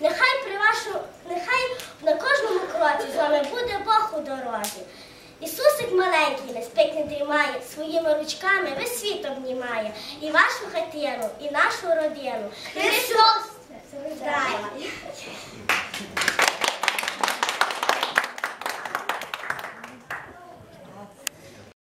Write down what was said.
Нехай при вашому, нехай на кожному кроці з вами буде Бог у дорозі. Ісусик маленький не спить не дрімає, своїми ручками весь світ обнімає і вашу хатіру, і нашу родину. Христос!